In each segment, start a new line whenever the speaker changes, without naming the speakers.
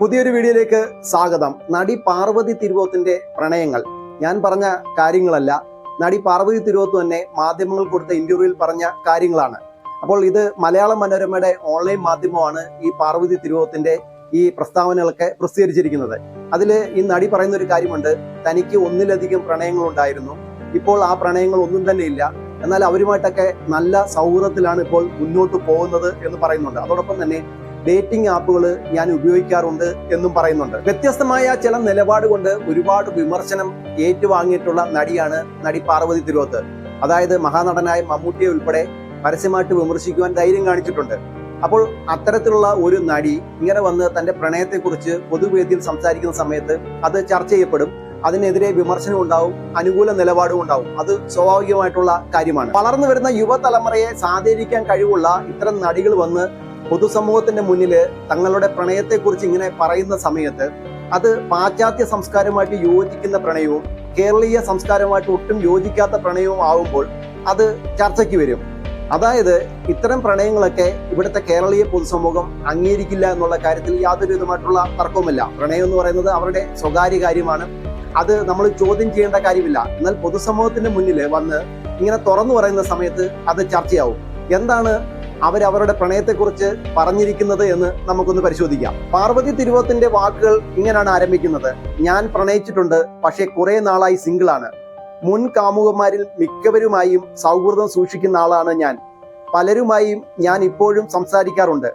പുതിയൊരു വീഡിയോയിലേക്ക് സ്വാഗതം. നടി പാർവതി തിരുവോത്തിന്റെ പ്രണയങ്ങൾ. ഞാൻ പറഞ്ഞ കാര്യങ്ങളല്ല. നടി പാർവതി തിരുവോത്ത് തന്നെ മാധ്യമങ്ങൾ കൊടുത്ത ഇന്റർവ്യൂവിൽ പറഞ്ഞ കാര്യങ്ങളാണ്. അപ്പോൾ ഇത് മലയാള മനോരമയുടെ ഓൺലൈൻ മാധ്യമമാണ് ഈ പാർവതി തിരുവോത്തിന്റെ ഈ പ്രസ്താവനകളൊക്കെ പ്രസിദ്ധീകരിച്ചിരിക്കുന്നത്. അതിൽ ഈ നടി പറയുന്ന ഒരു കാര്യമുണ്ട്. തനിക്ക് ഒന്നിലധികം പ്രണയങ്ങൾ ഉണ്ടായിരുന്നു. ഇപ്പോൾ ആ പ്രണയങ്ങൾ ഒന്നും തന്നെ ഇല്ല. എന്നാൽ അവരുമായിട്ടൊക്കെ നല്ല സൗഹൃദത്തിലാണ് ഇപ്പോൾ മുന്നോട്ട് പോകുന്നത് എന്ന് പറയുന്നുണ്ട്. അതോടൊപ്പം തന്നെ ഡേറ്റിംഗ് ആപ്പുകൾ ഞാൻ ഉപയോഗിക്കാറുണ്ട് എന്നും പറയുന്നുണ്ട്. വ്യത്യസ്തമായ ചില നിലപാട് കൊണ്ട് ഒരുപാട് വിമർശനം ഏറ്റുവാങ്ങിയിട്ടുള്ള നടിയാണ് നടി പാർവതി തിരുവത്ത്. അതായത് മഹാനടനായ മമ്മൂട്ടിയെ ഉൾപ്പെടെ പരസ്യമായിട്ട് വിമർശിക്കുവാൻ ധൈര്യം കാണിച്ചിട്ടുണ്ട്. അപ്പോൾ അത്തരത്തിലുള്ള ഒരു നടി ഇങ്ങനെ വന്ന് തന്റെ പ്രണയത്തെക്കുറിച്ച് പൊതുവേദിയിൽ സംസാരിക്കുന്ന സമയത്ത് അത് ചർച്ച ചെയ്യപ്പെടും. അതിനെതിരെ വിമർശനം ഉണ്ടാവും അനുകൂല നിലപാടും ഉണ്ടാവും. അത് സ്വാഭാവികമായിട്ടുള്ള കാര്യമാണ്. വളർന്നു വരുന്ന യുവതലമുറയെ സ്വാധീനിക്കാൻ കഴിവുള്ള ഇത്തരം നടികൾ വന്ന് പൊതുസമൂഹത്തിന്റെ മുന്നിൽ തങ്ങളുടെ പ്രണയത്തെക്കുറിച്ച് ഇങ്ങനെ പറയുന്ന സമയത്ത് അത് പാശ്ചാത്യ സംസ്കാരമായിട്ട് യോജിക്കുന്ന പ്രണയവും കേരളീയ സംസ്കാരമായിട്ട് ഒട്ടും യോജിക്കാത്ത പ്രണയവും ആവുമ്പോൾ അത് ചർച്ചയ്ക്ക് വരും. അതായത് ഇത്തരം പ്രണയങ്ങളൊക്കെ ഇവിടുത്തെ കേരളീയ പൊതുസമൂഹം അംഗീകരിക്കില്ല എന്നുള്ള കാര്യത്തിൽ യാതൊരു വിധമായിട്ടുള്ള തർക്കവുമില്ല. പ്രണയം എന്ന് പറയുന്നത് അവരുടെ സ്വകാര്യ കാര്യമാണ്. അത് നമ്മൾ ചോദ്യം ചെയ്യേണ്ട കാര്യമില്ല. എന്നാൽ പൊതുസമൂഹത്തിന്റെ മുന്നിൽ വന്ന് ഇങ്ങനെ തുറന്നു പറയുന്ന സമയത്ത് അത് ചർച്ചയാവും. എന്താണ് അവരവരുടെ പ്രണയത്തെക്കുറിച്ച് പറഞ്ഞിരിക്കുന്നത് എന്ന് നമുക്കൊന്ന് പരിശോധിക്കാം. പാർവതി തിരുവത്തിന്റെ വാക്കുകൾ ഇങ്ങനെയാണ് ആരംഭിക്കുന്നത്. ഞാൻ പ്രണയിച്ചിട്ടുണ്ട് പക്ഷേ കുറെ നാളായി സിംഗിൾ ആണ്. മുൻ കാമുകന്മാരിൽ മിക്കവരുമായും സൗഹൃദം സൂക്ഷിക്കുന്ന ആളാണ് ഞാൻ. പലരുമായും ഞാൻ ഇപ്പോഴും സംസാരിക്കാറുണ്ട്.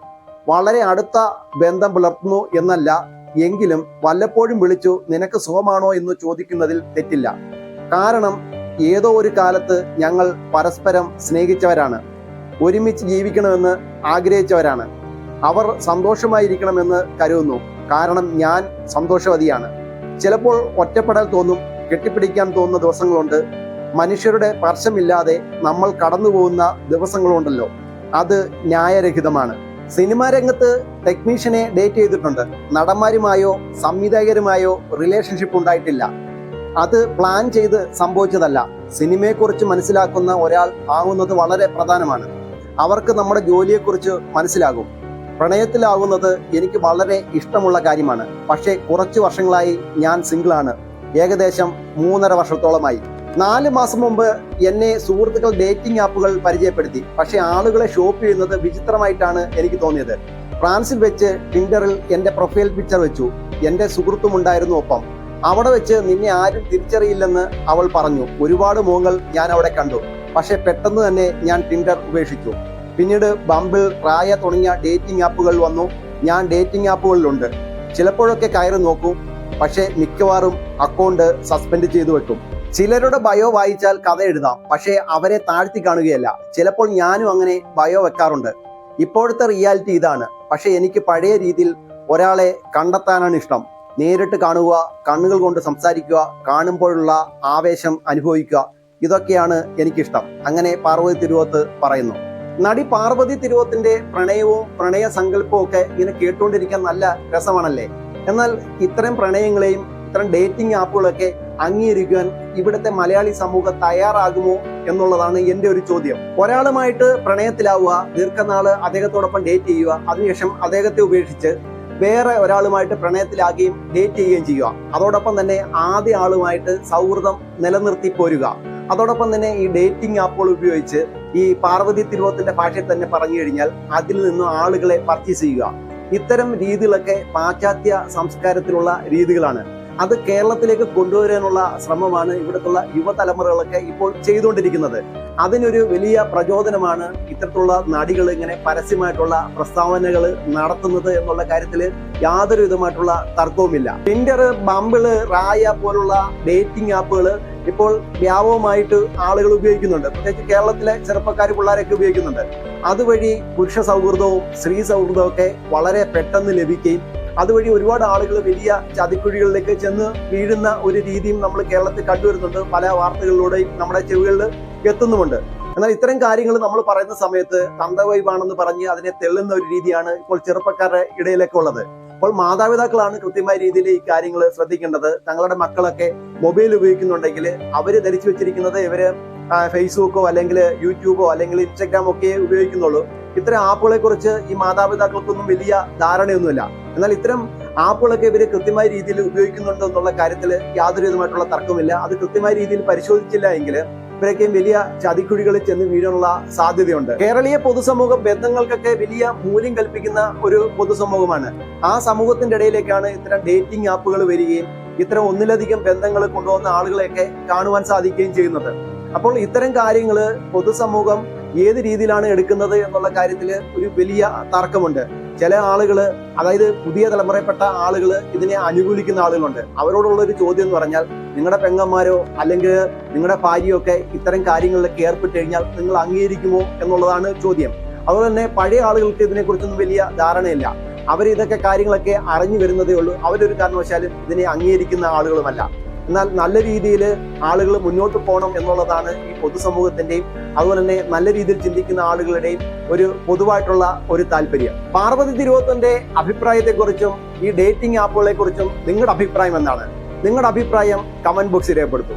വളരെ അടുത്ത ബന്ധം പുലർത്തുന്നു എന്നല്ല എങ്കിലും വല്ലപ്പോഴും വിളിച്ചു നിനക്ക് സുഖമാണോ? എന്ന് ചോദിക്കുന്നതിൽ തെറ്റില്ല. കാരണം ഏതോ ഒരു കാലത്ത് ഞങ്ങൾ പരസ്പരം സ്നേഹിച്ചവരാണ്. ഒരുമിച്ച് ജീവിക്കണമെന്ന് ആഗ്രഹിച്ചവരാണ്. അവർ സന്തോഷമായിരിക്കണമെന്ന് കരുതുന്നു. കാരണം ഞാൻ സന്തോഷവതിയാണ്. ചിലപ്പോൾ ഒറ്റപ്പെടൽ തോന്നും കെട്ടിപ്പിടിക്കാൻ തോന്നുന്ന ദിവസങ്ങളുണ്ട്. മനുഷ്യരുടെ സ്പർശമില്ലാതെ നമ്മൾ കടന്നു പോകുന്ന ദിവസങ്ങളുണ്ടല്ലോ. അത് ന്യായരഹിതമാണ്. സിനിമാ രംഗത്ത് ടെക്നീഷ്യനെ ഡേറ്റ് ചെയ്തിട്ടുണ്ട്. നടന്മാരുമായോ സംവിധായകരുമായോ റിലേഷൻഷിപ്പ് ഉണ്ടായിട്ടില്ല. അത് പ്ലാൻ ചെയ്ത് സംഭവിച്ചതല്ല. സിനിമയെക്കുറിച്ച് മനസ്സിലാക്കുന്ന ഒരാൾ ആകുന്നത് വളരെ പ്രധാനമാണ്. അവർക്ക് നമ്മുടെ ജോലിയെക്കുറിച്ച് മനസ്സിലാകും. പ്രണയത്തിലാകുന്നത് എനിക്ക് വളരെ ഇഷ്ടമുള്ള കാര്യമാണ്. പക്ഷേ കുറച്ച് വർഷങ്ങളായി ഞാൻ സിംഗിളാണ്. ഏകദേശം മൂന്നര വർഷത്തോളമായി. നാല് മാസം മുമ്പ് എന്നെ സുഹൃത്തുക്കൾ ഡേറ്റിംഗ് ആപ്പുകൾ പരിചയപ്പെടുത്തി. പക്ഷേ ആളുകളെ ഷോപ്പ് ചെയ്യുന്നത് വിചിത്രമായിട്ടാണ് എനിക്ക് തോന്നിയത്. ഫ്രാൻസിൽ വെച്ച് ടിൻഡറിൽ എന്റെ പ്രൊഫൈൽ പിക്ചർ വെച്ചു. എന്റെ സുഹൃത്തും ഉണ്ടായിരുന്നു ഒപ്പം. അവിടെ വെച്ച് നിന്നെ ആരും തിരിച്ചറിയില്ലെന്ന് അവൾ പറഞ്ഞു. ഒരുപാട് മുഖങ്ങൾ ഞാൻ അവിടെ കണ്ടു. പക്ഷെ പെട്ടെന്ന് തന്നെ ഞാൻ ടിൻഡർ ഉപേക്ഷിച്ചു. പിന്നീട് ബംബിൾ റായ തുടങ്ങിയ ഡേറ്റിംഗ് ആപ്പുകൾ വന്നു. ഞാൻ ഡേറ്റിംഗ് ആപ്പുകളിലുണ്ട് ചിലപ്പോഴൊക്കെ കയറി നോക്കും. പക്ഷേ മിക്കവാറും അക്കൗണ്ട് സസ്പെൻഡ് ചെയ്തു വെക്കും. ചിലരുടെ ബയോ വായിച്ചാൽ കഥ എഴുതാം. പക്ഷേ അവരെ താഴ്ത്തി കാണുകയല്ല. ചിലപ്പോൾ ഞാനും അങ്ങനെ ബയോ വെക്കാറുണ്ട്. ഇപ്പോഴത്തെ റിയാലിറ്റി ഇതാണ്. പക്ഷേ എനിക്ക് പഴയ രീതിയിൽ ഒരാളെ കണ്ടെത്താനാണ് ഇഷ്ടം. നേരിട്ട് കാണുക കണ്ണുകൾ കൊണ്ട് സംസാരിക്കുക കാണുമ്പോഴുള്ള ആവേശം അനുഭവിക്കുക. ഇതൊക്കെയാണ് എനിക്കിഷ്ടം. അങ്ങനെ പാർവതി തിരുവോത്ത് പറയുന്നു. നടി പാർവതി തിരുവോത്തിന്റെ പ്രണയവും പ്രണയ സങ്കല്പവും ഒക്കെ ഇങ്ങനെ കേട്ടുകൊണ്ടിരിക്കാൻ നല്ല രസമാണല്ലേ? എന്നാൽ ഇത്തരം പ്രണയങ്ങളെയും ഇത്തരം ഡേറ്റിംഗ് ആപ്പുകളൊക്കെ അംഗീകരിക്കുവാൻ ഇവിടുത്തെ മലയാളി സമൂഹം തയ്യാറാകുമോ എന്നുള്ളതാണ് എന്റെ ഒരു ചോദ്യം. ഒരാളുമായിട്ട് പ്രണയത്തിലാവുക ദീർഘനാൾ അദ്ദേഹത്തോടൊപ്പം ഡേറ്റ് ചെയ്യുക അതിനുശേഷം അദ്ദേഹത്തെ ഉപേക്ഷിച്ച് വേറെ ഒരാളുമായിട്ട് പ്രണയത്തിലാകുകയും ഡേറ്റ് ചെയ്യുകയും ചെയ്യുക. അതോടൊപ്പം തന്നെ ആദ്യ ആളുമായിട്ട് സൗഹൃദം നിലനിർത്തി പോരുക. അതോടൊപ്പം തന്നെ ഈ ഡേറ്റിംഗ് ആപ്പുകൾ ഉപയോഗിച്ച് ഈ പാർവതി തിരുവോത്തിന്റെ ഭാഷയിൽ തന്നെ പറഞ്ഞു കഴിഞ്ഞാൽ അതിൽ നിന്നും ആളുകളെ പർച്ചേസ് ചെയ്യുക. ഇത്തരം രീതികളൊക്കെ പാശ്ചാത്യ സംസ്കാരത്തിലുള്ള രീതികളാണ്. അത് കേരളത്തിലേക്ക് കൊണ്ടുവരാനുള്ള ശ്രമമാണ് ഇവിടുത്തുള്ള യുവതലമുറകളൊക്കെ ഇപ്പോൾ ചെയ്തുകൊണ്ടിരിക്കുന്നത്. അതിനൊരു വലിയ പ്രചോദനമാണ് ഇത്തരത്തിലുള്ള നടികൾ ഇങ്ങനെ പരസ്യമായിട്ടുള്ള പ്രസ്താവനകൾ നടത്തുന്നത് എന്നുള്ള കാര്യത്തിൽ യാതൊരു വിധമായിട്ടുള്ള തർക്കവുമില്ല. ടിൻഡർ ബമ്പിൾ റായ പോലുള്ള ഡേറ്റിംഗ് ആപ്പുകൾ ഇപ്പോൾ വ്യാപകമായിട്ട് ആളുകൾ ഉപയോഗിക്കുന്നുണ്ട്. പ്രത്യേകിച്ച് കേരളത്തിലെ ചെറുപ്പക്കാർ പിള്ളേരൊക്കെ ഉപയോഗിക്കുന്നുണ്ട്. അതുവഴി പുരുഷ സൗഹൃദവും സ്ത്രീ സൗഹൃദവും ഒക്കെ വളരെ പെട്ടെന്ന് ലഭിക്കുകയും അതുവഴി ഒരുപാട് ആളുകൾ വലിയ ചതിക്കുഴികളിലേക്ക് ചെന്ന് വീഴുന്ന ഒരു രീതിയും നമ്മൾ കേരളത്തിൽ കണ്ടുവരുന്നുണ്ട്. പല വാർത്തകളിലൂടെയും നമ്മുടെ ചെവികളിൽ എത്തുന്നുമുണ്ട്. എന്നാൽ ഇത്തരം കാര്യങ്ങൾ നമ്മൾ പറയുന്ന സമയത്ത് തന്തവൈവാണെന്ന് പറഞ്ഞ് അതിനെ തെള്ളുന്ന ഒരു രീതിയാണ് ഇപ്പോൾ ചെറുപ്പക്കാരുടെ ഇടയിലൊക്കെ ഉള്ളത്. അപ്പോൾ മാതാപിതാക്കളാണ് കൃത്യമായ രീതിയിൽ ഈ കാര്യങ്ങൾ ശ്രദ്ധിക്കേണ്ടത്. തങ്ങളുടെ മക്കളൊക്കെ മൊബൈൽ ഉപയോഗിക്കുന്നുണ്ടെങ്കിൽ അവർ ധരിച്ചു വെച്ചിരിക്കുന്നത് ഇവർ ഫേസ്ബുക്കോ അല്ലെങ്കിൽ യൂട്യൂബോ അല്ലെങ്കിൽ ഇൻസ്റ്റഗ്രാമോ ഒക്കെ ഉപയോഗിക്കുന്നുള്ളൂ. ഇത്തരം ആപ്പുകളെ കുറിച്ച് ഈ മാതാപിതാക്കൾക്കൊന്നും വലിയ ധാരണയൊന്നുമില്ല. എന്നാൽ ഇത്തരം ആപ്പുകളൊക്കെ ഇവർ കൃത്യമായ രീതിയിൽ ഉപയോഗിക്കുന്നുണ്ടോ എന്നുള്ള കാര്യത്തിൽ യാതൊരു വിധമായിട്ടുള്ള തർക്കമില്ല അത് കൃത്യമായ രീതിയിൽ പരിശോധിച്ചില്ല എങ്കിൽ ഇവരൊക്കെയും വലിയ ചതിക്കുഴികളിൽ ചെന്ന് വീഴാനുള്ള സാധ്യതയുണ്ട്. കേരളീയ പൊതുസമൂഹം ബന്ധങ്ങൾക്കൊക്കെ വലിയ മൂല്യം കൽപ്പിക്കുന്ന ഒരു പൊതുസമൂഹമാണ്. ആ സമൂഹത്തിന്റെ ഇടയിലേക്കാണ് ഇത്തരം ഡേറ്റിംഗ് ആപ്പുകൾ വരികയും ഇത്തരം ഒന്നിലധികം ബന്ധങ്ങൾ കൊണ്ടുവന്ന ആളുകളെയൊക്കെ കാണുവാൻ സാധിക്കുകയും ചെയ്യുന്നത്. അപ്പോൾ ഇത്തരം കാര്യങ്ങൾ പൊതുസമൂഹം ഏത് രീതിയിലാണ് എടുക്കുന്നത് എന്നുള്ള കാര്യത്തിൽ ഒരു വലിയ തർക്കമുണ്ട്. ചില ആളുകൾ അതായത് പുതിയ തലമുറയിൽപ്പെട്ട ആളുകൾ ഇതിനെ അനുകൂലിക്കുന്ന ആളുകളുണ്ട്. അവരോടുള്ള ഒരു ചോദ്യം എന്ന് പറഞ്ഞാൽ നിങ്ങളുടെ പെങ്ങന്മാരോ അല്ലെങ്കിൽ നിങ്ങളുടെ ഭാര്യയോ ഒക്കെ ഇത്തരം കാര്യങ്ങളിലൊക്കെ ഏർപ്പെട്ട് കഴിഞ്ഞാൽ നിങ്ങൾ അംഗീകരിക്കുമോ എന്നുള്ളതാണ് ചോദ്യം. അതുപോലെ തന്നെ പഴയ ആളുകൾക്ക് ഇതിനെക്കുറിച്ചൊന്നും വലിയ ധാരണയില്ല. അവർ ഇതൊക്കെ കാര്യങ്ങളൊക്കെ അറിഞ്ഞു വരുന്നതേ ഉള്ളൂ. അവരൊരു കാരണവശാലും ഇതിനെ അംഗീകരിക്കുന്ന ആളുകളുമല്ല. എന്നാൽ നല്ല രീതിയിൽ ആളുകൾ മുന്നോട്ട് പോകണം എന്നുള്ളതാണ് ഈ പൊതുസമൂഹത്തിന്റെയും അതുപോലെ തന്നെ നല്ല രീതിയിൽ ചിന്തിക്കുന്ന ആളുകളുടെയും ഒരു പൊതുവായിട്ടുള്ള ഒരു താല്പര്യം. പാർവതി തിരുവോത്തന്റെ അഭിപ്രായത്തെക്കുറിച്ചും ഈ ഡേറ്റിംഗ് ആപ്പുകളെ കുറിച്ചും നിങ്ങളുടെ അഭിപ്രായം എന്താണ്? നിങ്ങളുടെ അഭിപ്രായം കമന്റ് ബോക്സിൽ രേഖപ്പെടുത്തും.